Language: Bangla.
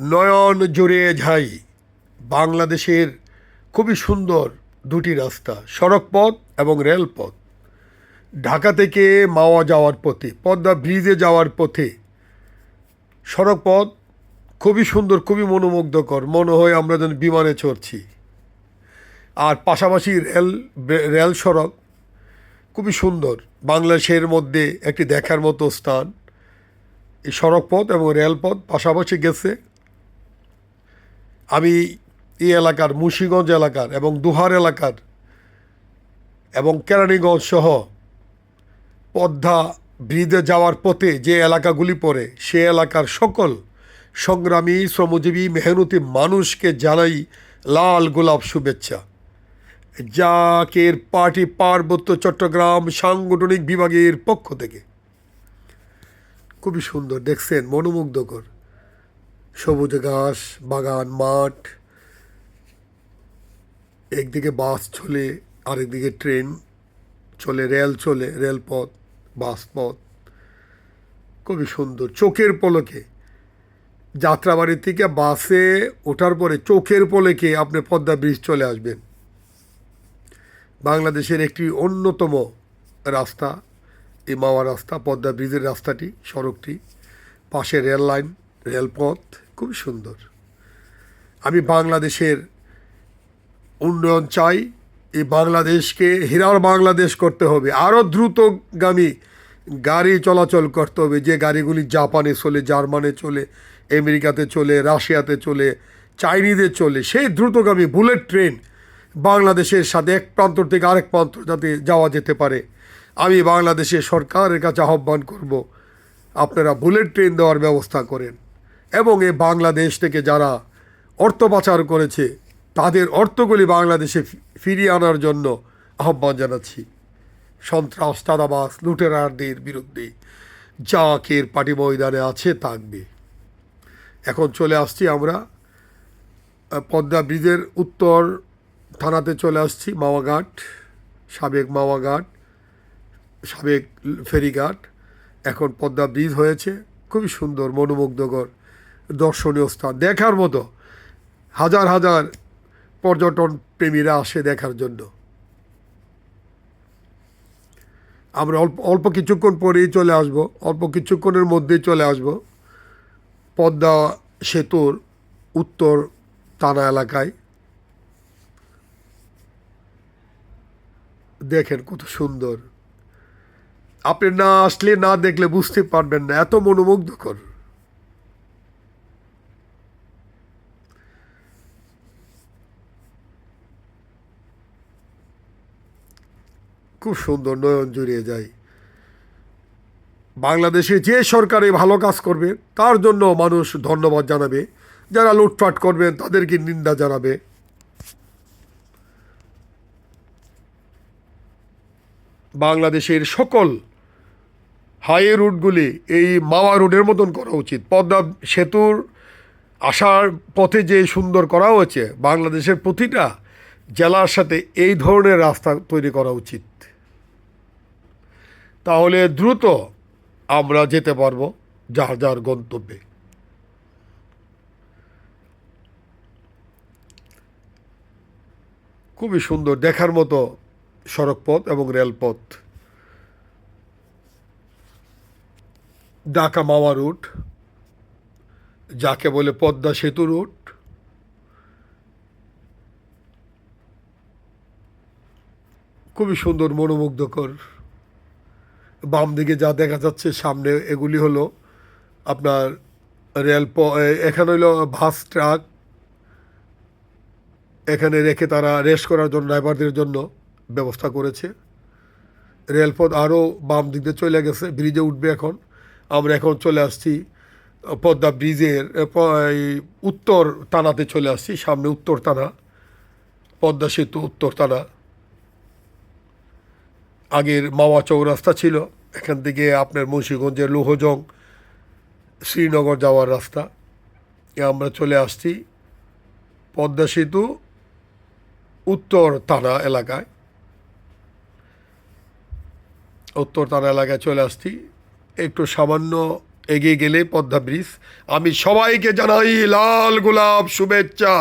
নয়ন জুড়ে যাই বাংলাদেশের খুবই সুন্দর দুটি রাস্তা, সড়কপথ এবং রেলপথ। ঢাকা থেকে মাওয়া যাওয়ার পথে, পদ্মা ব্রিজে যাওয়ার পথে সড়কপথ খুবই সুন্দর, খুবই মনোমুগ্ধকর। মনে হয় আমরা যেন বিমানে চড়ছি। আর পাশাপাশি রেল রেল সড়ক খুবই সুন্দর। বাংলাদেশের মধ্যে একটি দেখার মতো স্থান। এই সড়কপথ এবং রেলপথ পাশাপাশি গেছে। আমি এই এলাকার মুন্সিগঞ্জ এলাকার এবং দুহার এলাকার এবং কেরানীগঞ্জ সহ পদ্মা ব্রিদে যাওয়ার পথে যে এলাকাগুলি পড়ে, সে এলাকার সকল সংগ্রামী, শ্রমজীবী, মেহনতি মানুষকে জানাই লাল গোলাপ শুভেচ্ছা। জাকের পার্টি পার্বত্য চট্টগ্রাম সাংগঠনিক বিভাগের পক্ষ থেকে। খুবই সুন্দর, দেখছেন, মনোমুগ্ধকর। সবুজ ঘাস, বাগান, মাঠ। একদিকে বাস চলে, আরেকদিকে ট্রেন চলে, রেল চলে, রেলপথ, বাসপথ। খুবই সুন্দর। চোখের পলকে। যাত্রাবাড়ি থেকে বাসে ওঠার পরে চোখের পলকে আপনি পদ্মা ব্রিজ চলে আসবেন। বাংলাদেশের একটি অন্যতম রাস্তা, এই মাওয়া রাস্তা, পদ্মা ব্রিজের রাস্তাটি, সড়কটি। পাশে রেল লাইন, রেলপথ। খুব সুন্দর। আমি বাংলাদেশের উন্নয়ন চাই এই বাংলাদেশকে হীরার বাংলাদেশ করতে হবে। আরও দ্রুতগামী গাড়ি চলাচল করতে হবে, যে গাড়িগুলি জাপানে চলে, জার্মানে চলে, আমেরিকাতে চলে, রাশিয়াতে চলে, চাইনিজে চলে, সেই দ্রুতগামী বুলেট ট্রেন বাংলাদেশের সাথে এক প্রান্ত থেকে আরেক প্রান্ত যাতে যাওয়া যেতে পারে। আমি বাংলাদেশের সরকারের কাছে আহ্বান করব, আপনারা বুলেট ট্রেন দেওয়ার ব্যবস্থা করেন। এবং এ বাংলাদেশ থেকে যারা অর্থ পাচার করেছে, তাদের অর্থগুলি বাংলাদেশে ফিরিয়ে আনার জন্য আহ্বান জানাচ্ছি। সন্ত্রাস চাঁদাবাস লুটেরারদের বিরুদ্ধে যা কের পার্টি ময়দানে আছে থাকবে। এখন চলে আসছি আমরা পদ্মা ব্রিজের উত্তর থানাতে চলে আসছি, মাওয়াঘাট, সাবেক মাওয়াঘাট, সাবেক ফেরিঘাট। এখন পদ্মা ব্রিজ হয়েছে, খুবই সুন্দর, মনোমুগ্ধকর দর্শনীয় স্থান। দেখার মতো হাজার হাজার পর্যটন প্রেমীরা আসে দেখার জন্য। আমরা অল্প অল্প কিছুক্ষণ পরেই চলে আসব, অল্প কিছুক্ষণের মধ্যেই চলে আসব। পদ্মা সেতুর উত্তর থানা এলাকায়। দেখেন কত সুন্দর। আপনি না আসলে না দেখলে বুঝতে পারবেন না, এত মনোমুগ্ধকর। খুব সুন্দর নয়ন জুড়িয়ে যায়। বাংলাদেশে যে সরকারে ভালো কাজ করবে, তার জন্য মানুষ ধন্যবাদ জানাবে। যারা লুটপাট করবেন তাদেরকে নিন্দা জানাবে। বাংলাদেশের সকল হাইওয়ে রুটগুলি এই মাওয়া রোডের মতন করা উচিত। পদ্মা সেতুর আসার পথে যে সুন্দর করা হয়েছে, বাংলাদেশের প্রতিটা জেলার সাথে এই ধরনের রাস্তা তৈরি করা উচিত। তাহলে দ্রুত আমরা যেতে পারব যার যার গন্তব্যে। খুবই সুন্দর দেখার মতো সড়কপথ এবং রেলপথ। ঢাকা মাওয়া রুট, যাকে বলে পদ্মা সেতু রুট। খুবই সুন্দর, মনোমুগ্ধকর বাম দিকে যা দেখা যাচ্ছে সামনে এগুলি হলো আপনার রেল এখানে হলো বাস, ট্রাক। এখানে রেখে তারা রেস্ট করার জন্য ড্রাইভারদের জন্য ব্যবস্থা করেছে। রেলপথ আরও বাম দিক দিয়ে চলে গেছে, ব্রিজে উঠবে এখন। আমরা এখন চলে আসছি, পদ্মা ব্রিজের উত্তর টানাতে চলে আসছি, সামনে উত্তর টানা, পদ্মা সেতু উত্তর টানা। আগের মাওয়া চৌরাস্তা ছিল, এখান থেকে আপনার মুন্সিগঞ্জের লোহজং, শ্রীনগর যাওয়ার রাস্তা। এ আমরা চলে আসছি পদ্মা সেতু উত্তর থানা এলাকায়। উত্তর থানা এলাকায় চলে আসছি। একটু সামান্য এগিয়ে গেলে পদ্মা ব্রিজ। আমি সবাইকে জানাই লাল গোলাপ শুভেচ্ছা।